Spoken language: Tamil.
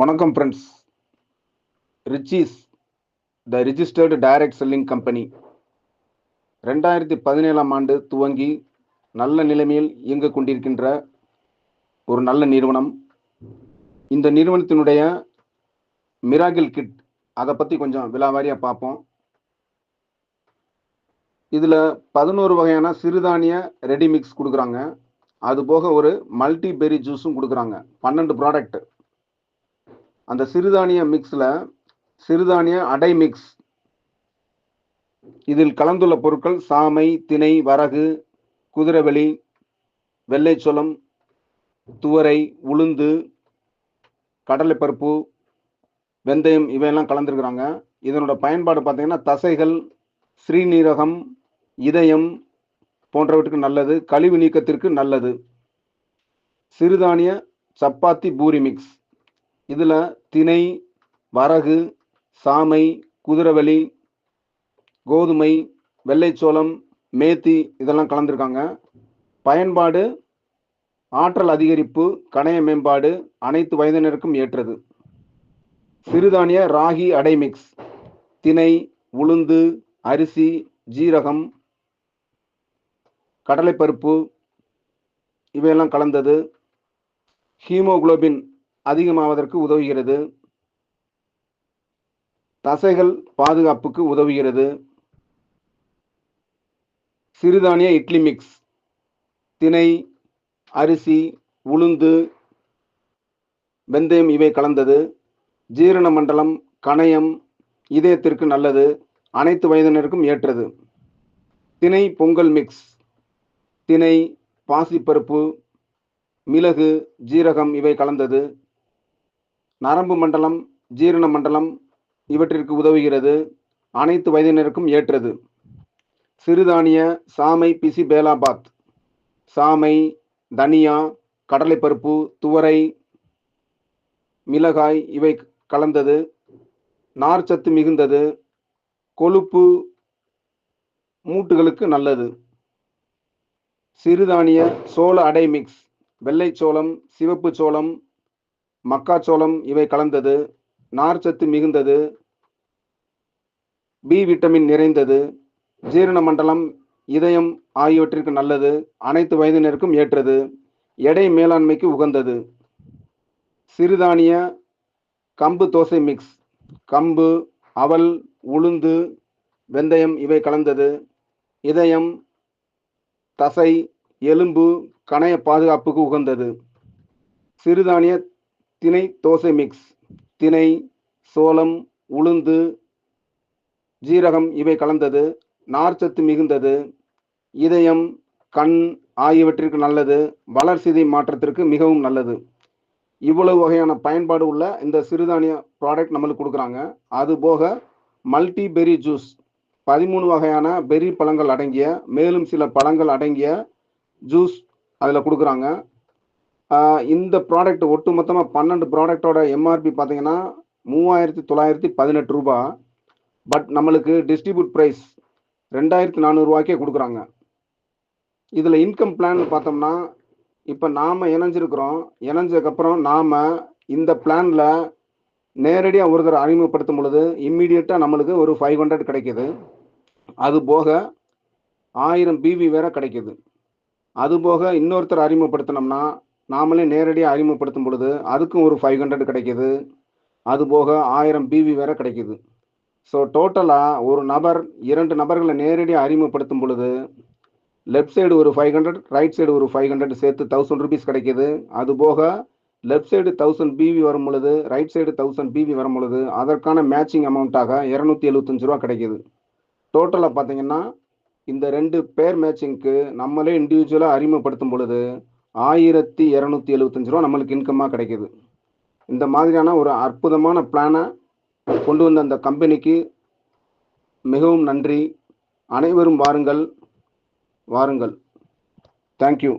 வணக்கம் friends Richies the registered direct selling company ரெண்டாயிரத்தி பதினேழாம் ஆண்டு துவங்கி நல்ல நிலைமையில் இயங்கிக் கொண்டிருக்கின்ற ஒரு நல்ல நிறுவனம். இந்த நிறுவனத்தினுடைய மிராகில் கிட் அதை பற்றி கொஞ்சம் விலாவாரியாக பார்ப்போம். இதில் பதினோரு வகையான சிறுதானிய ரெடி மிக்ஸ் கொடுக்குறாங்க. அது போக ஒரு மல்டி பெரி ஜூஸும் கொடுக்குறாங்க. பன்னெண்டு ப்ராடக்ட் அந்த சிறுதானிய மிக்ஸில் சிறுதானிய அடை மிக்ஸ் இதில் கலந்துள்ள பொருட்கள் சாமை திணை வரகு குதிரைவெளி வெள்ளைச்சோளம் துவரை உளுந்து கடலைப்பருப்பு வெந்தயம் இவையெல்லாம் கலந்துருக்குறாங்க. இதனோட பயன்பாடு பார்த்தீங்கன்னா தசைகள் ஸ்ரீநீரகம் இதயம் போன்றவற்றுக்கு நல்லது கழிவு நீக்கத்திற்கு நல்லது. சிறுதானிய சப்பாத்தி பூரி மிக்ஸ் இதில் தினை வரகு சாமை குதிரவலி கோதுமை வெள்ளைச்சோளம் மேத்தி இதெல்லாம் கலந்துருக்காங்க. பயன்பாடு ஆற்றல் அதிகரிப்பு கணைய மேம்பாடு அனைத்து வயதினருக்கும் ஏற்றது. சிறுதானிய ராகி அடை மிக்ஸ் தினை உளுந்து அரிசி ஜீரகம் கடலைப்பருப்பு இவையெல்லாம் கலந்தது. ஹீமோகுளோபின் அதிகமாவதற்கு உதவுகிறது. தசைகள் பாதுகாப்புக்கு உதவுகிறது. சிறுதானிய இட்லி மிக்ஸ் திணை அரிசி உளுந்து வெந்தயம் இவை கலந்தது. ஜீரண மண்டலம் கணையம் இதயத்திற்கு நல்லது. அனைத்து வயதினருக்கும் ஏற்றது. திணை பொங்கல் மிக்ஸ் திணை பாசிப்பருப்பு மிளகு ஜீரகம் இவை கலந்தது. நரம்பு மண்டலம் ஜீரண மண்டலம் இவற்றிற்கு உதவுகிறது. அனைத்து வயதினருக்கும் ஏற்றது. சிறுதானிய சாமை பிசி பேலாபாத். சாமை தனியா கடலைப்பருப்பு துவரை மிளகாய் இவை கலந்தது. நார்ச்சத்து மிகுந்தது. கொழுப்பு மூட்டுகளுக்கு நல்லது. சிறுதானிய சோள அடை மிக்ஸ் வெள்ளைச்சோளம் சிவப்பு சோளம் மக்காச்சோளம் இவை கலந்தது நார்ச்சத்து மிகுந்தது பி விட்டமின் நிறைந்தது ஜீரண மண்டலம் இதயம் ஆகியவற்றிற்கு நல்லது அனைத்து வயதினருக்கும் ஏற்றது எடை மேலாண்மைக்கு உகந்தது. சிறுதானிய கம்பு தோசை மிக்ஸ் கம்பு அவல் உளுந்து வெந்தயம் இவை கலந்தது இதயம் தசை எலும்பு கணைய பாதுகாப்புக்கு உகந்தது. சிறுதானிய தினை தோசை மிக்ஸ் தினை சோளம் உளுந்து ஜீரகம் இவை கலந்தது. நார்ச்சத்து மிகுந்தது. இதயம் கண் ஆகியவற்றிற்கு நல்லது. வளர்சிதை மாற்றத்திற்கு மிகவும் நல்லது. இவ்வளவு வகையான பயன்பாடு உள்ள இந்த சிறுதானிய ப்ராடக்ட் நம்மளுக்கு கொடுக்குறாங்க. அது போக மல்டி பெரி ஜூஸ் பதிமூணு வகையான பெரி பழங்கள் அடங்கிய மேலும் சில பழங்கள் அடங்கிய ஜூஸ் அதில் கொடுக்குறாங்க. இந்த ப்ராடக்ட் ஒட்டு மொத்தமாக பன்னெண்டு ப்ராடக்டோட எம்ஆர்பி பார்த்தீங்கன்னா மூவாயிரத்தி தொள்ளாயிரத்தி பதினெட்டு ரூபா. பட் நம்மளுக்கு டிஸ்ட்ரிபியூட் ப்ரைஸ் ரெண்டாயிரத்தி நானூறுரூவாக்கே கொடுக்குறாங்க. இதில் இன்கம் பிளான் பார்த்தோம்னா இப்போ நாம் இணைஞ்சிருக்கிறோம். இணைஞ்சதுக்கப்புறம் நாம் இந்த பிளானில் நேரடியாக ஒருத்தர் அறிமுகப்படுத்தும் பொழுது இம்மிடியட்டாக நம்மளுக்கு ஒரு ஃபைவ் ஹண்ட்ரட் கிடைக்கிது. அது போக ஆயிரம் பிவி வேற கிடைக்கிது. அது போக இன்னொருத்தர் அறிமுகப்படுத்தினோம்னா நாமளே நேரடியாக அறிமுகப்படுத்தும் பொழுது அதுக்கும் ஒரு ஃபைவ் ஹண்ட்ரட் கிடைக்கிது. அது போக ஆயிரம் பிவி வேற கிடைக்கிது. ஸோ டோட்டலாக ஒரு நபர் இரண்டு நபர்களை நேரடியாக அறிமுகப்படுத்தும் பொழுது லெஃப்ட் சைடு ஒரு ஃபைவ் ஹண்ட்ரட் ரைட் சைடு ஒரு ஃபைவ் ஹண்ட்ரட் சேர்த்து தௌசண்ட் ருபீஸ் கிடைக்கிது. அது போக லெஃப்ட் சைடு தௌசண்ட் பிவி வரும் பொழுது ரைட் சைடு தௌசண்ட் பிவி வரும் பொழுது அதற்கான மேட்சிங் அமௌண்ட்டாக இரநூத்தி எழுபத்தஞ்சு ரூபா கிடைக்கிது. டோட்டலாக பார்த்தீங்கன்னா இந்த ரெண்டு பேர் மேட்சிங்க்கு நம்மளே இண்டிவிஜுவலாக அறிமுகப்படுத்தும் பொழுது ஆயிரத்தி இரநூத்தி எழுபத்தஞ்சு ரூபா நம்மளுக்கு இன்கமாக கிடைக்கிது. இந்த மாதிரியான ஒரு அற்புதமான பிளானை கொண்டு வந்த அந்த கம்பெனிக்கு மிகவும் நன்றி. அனைவரும் வாருங்கள். வாருங்கள். தேங்க்யூ